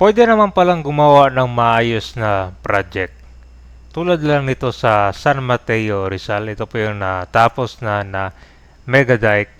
Pwede naman palang gumawa ng maayos na project. Tulad lang nito sa San Mateo, Rizal. Ito po yung natapos na na mega dike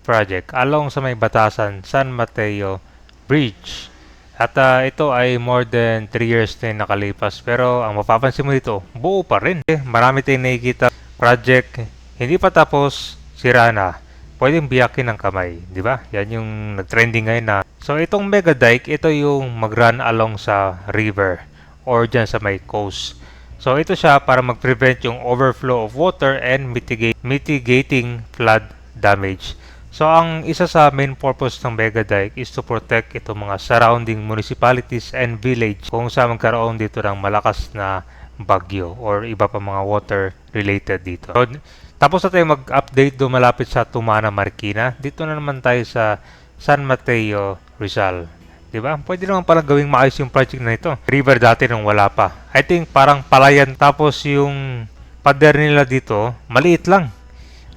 project along sa may batasan San Mateo Bridge. At ah, ito ay more than 3 years na nakalipas. Pero ang mapapansin mo dito, buo pa rin. Eh, Marami tayong nakikita project, hindi pa tapos, sira na. Pwedeng biyakin ng kamay, di ba? Yan yung nag-trending ngayon na. So itong mega dike, ito yung mag-run along sa river or dyan sa may coast. So ito siya para mag-prevent yung overflow of water and mitigate, mitigating flood damage. So ang isa sa main purpose ng mega dike is to protect itong mga surrounding municipalities and village kung saan magkaroon dito ng malakas na bagyo or iba pa mga water related dito. So, tapos na tayo mag-update do malapit sa Tumana, Marikina. Dito na naman tayo sa San Mateo, Rizal. 'Di ba? Pwede naman pala gawing maayos yung project na ito. River dati nung wala pa. I think parang palayan tapos yung pader nila dito, maliit lang.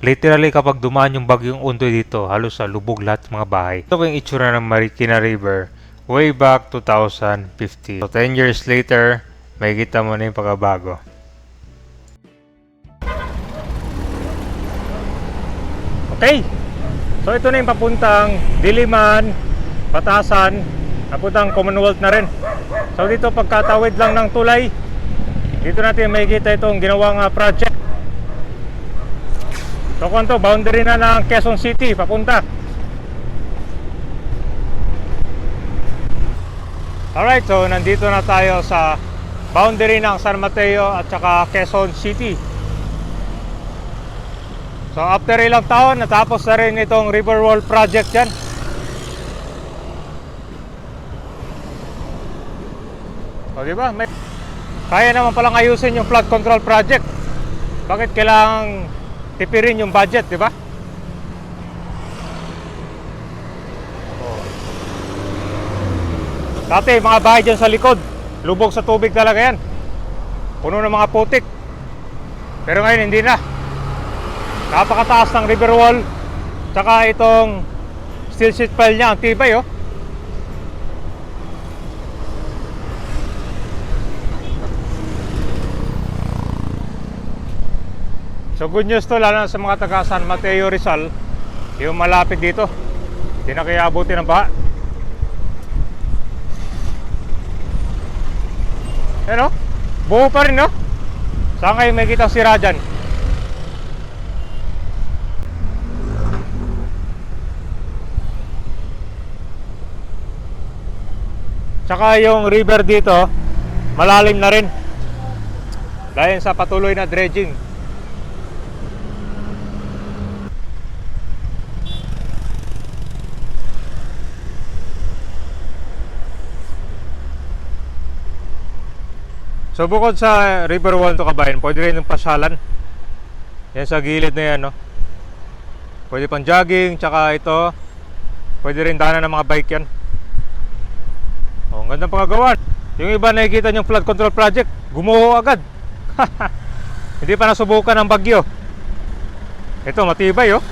Literally kapag dumaan yung bagyong undoy dito, halos sa lubog lahat mga bahay. Ito yung itsura ng Marikina River way back 2015. So 10 years later, may kita mo na yung pagbabago. Okay. So ito na yung papuntang Diliman, Batasan, papuntang Commonwealth na rin. So dito pagkatawid lang ng tulay, dito natin makikita itong ginawang ah, project. So kung to, boundary na ng Quezon City, papunta. Alright, so nandito na tayo sa boundary ng San Mateo at saka Quezon City. So after ilang taon, natapos na rin itong River Wall project dyan. O di ba? May... Kaya naman palang ayusin yung flood control project. Bakit kailangang tipirin yung budget, di ba? Oh. Dati, mga bahay dyan sa likod, lubog sa tubig talaga yan. Puno ng mga putik. Pero ngayon, hindi na. Napakataas ng river wall. Tsaka itong steel sheet pile niya, ang tibay oh. So good news to lalo na sa mga taga San Mateo Rizal yung malapit dito. Hindi na kaya abuti ng baha. Ano? Buo pa rin no? Saan kayo may kita sira dyan? Tsaka yung river dito, malalim na rin. Dahil sa patuloy na dredging. So bukod sa river wall to kabayan, pwede rin yung pasyalan. Yan sa gilid na yan, no? Pwede pang jogging, tsaka ito, pwede rin daanan ng mga bike yan. Oh, ang gandang pagkagawa. Yung iba nakikita yung flood control project, gumuho agad. Hindi pa nasubukan ng bagyo. Ito, matibay, oh.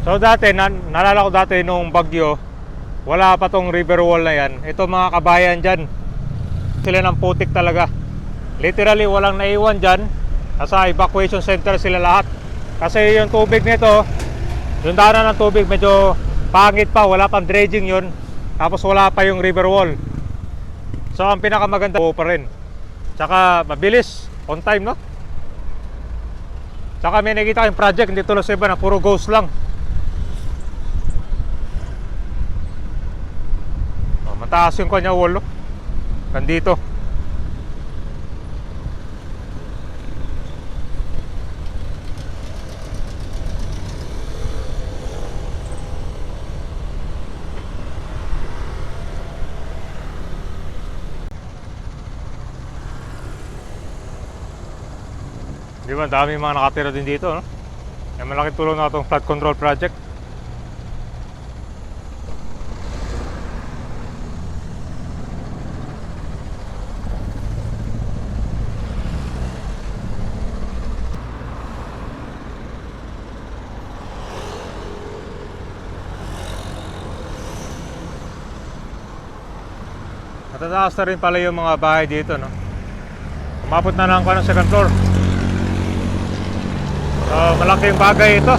So dati, na, nalala ko dati nung bagyo, wala pa tong river wall na yan. Ito mga kabayan dyan, sila ng putik talaga. Literally walang naiwan dyan. Nasa evacuation center sila lahat. Kasi yung tubig nito, yung daanan ng tubig medyo pangit pa, wala pang dredging yun. Tapos wala pa yung river wall. So ang pinakamaganda pa rin. Tsaka mabilis, on time no? Tsaka may nakita kayong project, hindi tulad sa iba na puro ghost lang. Mataas yung kanya wall? Nandito. Di ba, dami mga nakatira din dito, no? May malaking tulong na itong flood control project. Matataas na rin pala yung mga bahay dito, no? Umabot na lang ko ng second floor. So, malaking bagay ito.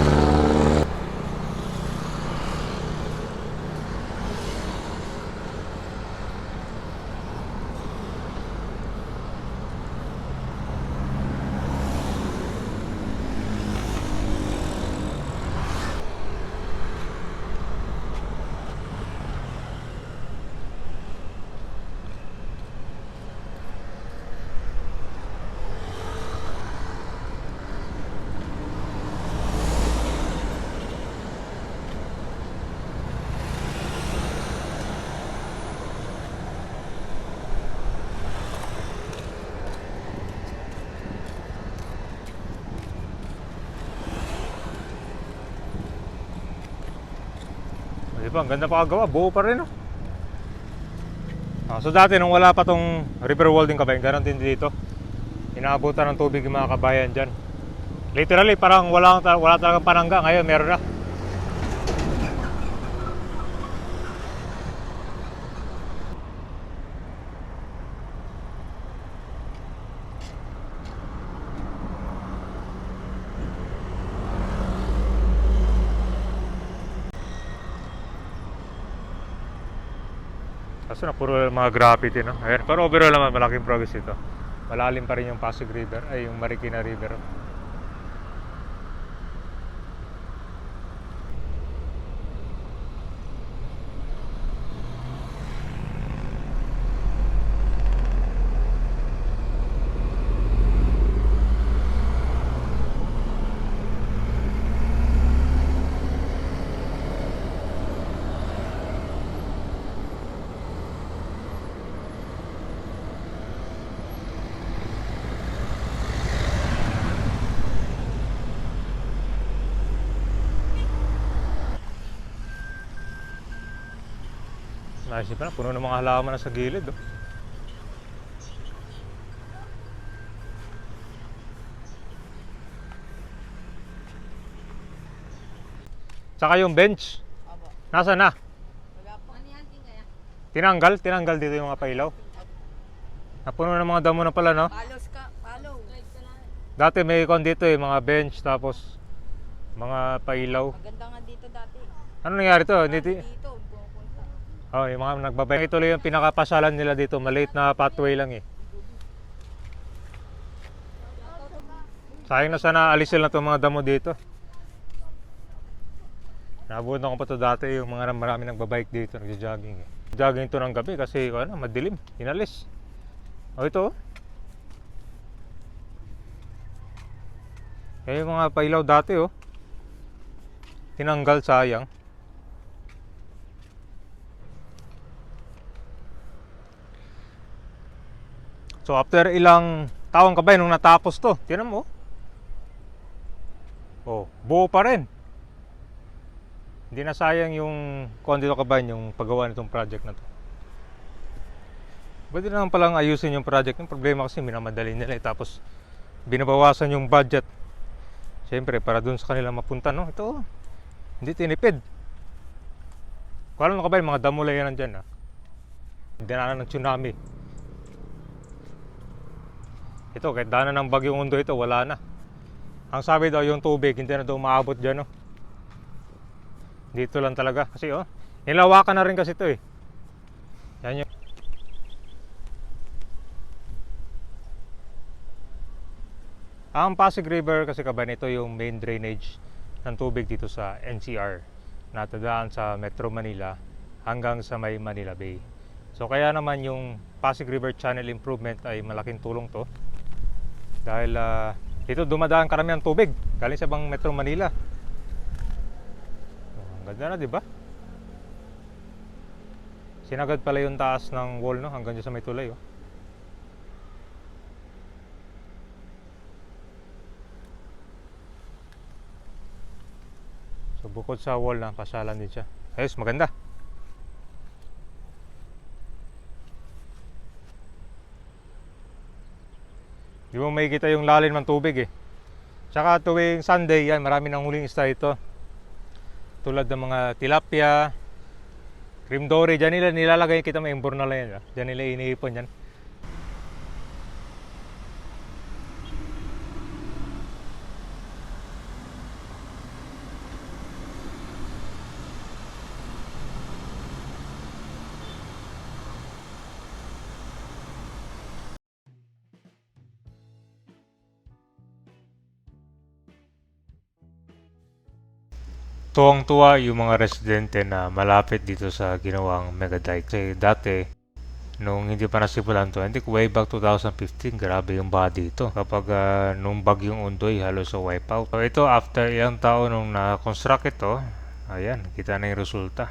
Ba, ang ganda pa kagawa, buo pa rin, no? Ah, so dati nung wala pa tong river wall din kabayan, ganun din dito. Inaabutan ng tubig yung mga kabayan dyan. Literally, parang wala, wala talagang panangga. Ngayon, meron na. Kaso na puro mga graffiti, no? Ayan, pero overall naman, malaking progress ito. Malalim pa rin yung Pasig River, ay yung Marikina River. Naisip na, puno ng mga halaman na sa gilid, oh. Tsaka yung bench. Opo. Nasa na? Wala po. Ano? Tinanggal? Tinanggal dito yung mga pailaw. Napuno ng mga damo na pala, no? Palos ka, na. Dati may kon dito eh, mga bench tapos mga pailaw. Maganda nga dito dati. Ano nangyari to? Hindi ti- Dito. Oh, yung mga nagbabay. Ito lang yung pinakapasyalan nila dito. Maliit na pathway lang eh. Sayang na sana alisin lang itong mga damo dito. Nabuhan ako pa to dati yung mga marami nagbabike dito, nagja-jogging eh. Jogging to ng gabi kasi ano, madilim, inalis. Oh, ito oh. Kaya yung mga pailaw dati oh. Tinanggal sayang. So after ilang taon ka ba nung natapos to? Tinan mo. Oh, buo pa rin. Hindi na sayang yung kung dito ka ba yung paggawa nitong project na to. Pwede naman palang ayusin yung project. Yung problema kasi minamadali nila eh. Tapos binabawasan yung budget. Siyempre, para dun sa kanila mapunta, no? Ito, oh. hindi tinipid. Kung alam mo ka ba, yung mga damulay yan nandyan, ha? Dinanan ng tsunami. Ito, kahit daanan ng bagyong undo ito, wala na. Ang sabi daw, yung tubig, hindi na daw maabot dyan, no? Dito lang talaga. Kasi, oh, nilawakan na rin kasi ito, eh. Yan yung Ang Pasig River kasi kaban ito yung main drainage ng tubig dito sa NCR na tadaan sa Metro Manila hanggang sa may Manila Bay. So kaya naman yung Pasig River Channel Improvement ay malaking tulong to dahil ah, dito dumadaan karamihan tubig galing sa bang Metro Manila. Ang ganda na, di ba? Sinagad pala yung taas ng wall no hanggang dyan sa may tulay oh. So bukod sa wall na pasyalan din siya. Ayos, maganda. Mo makikita yung lalim ng tubig eh. Tsaka tuwing Sunday yan, marami nang huling isda ito. Tulad ng mga tilapia, cream dory, dyan nila nilalagay kita may imbor na lang yan. ah. Dyan nila iniipon yan. Tuwang-tuwa yung mga residente na malapit dito sa ginawang mega dike. Kasi dati, nung hindi pa nasimulan to, I think way back 2015, grabe yung baha dito. Kapag ah, nung bagyong undoy, halos sa wipeout. So ito, after ilang taon nung na-construct ito, ayan, kita na yung resulta.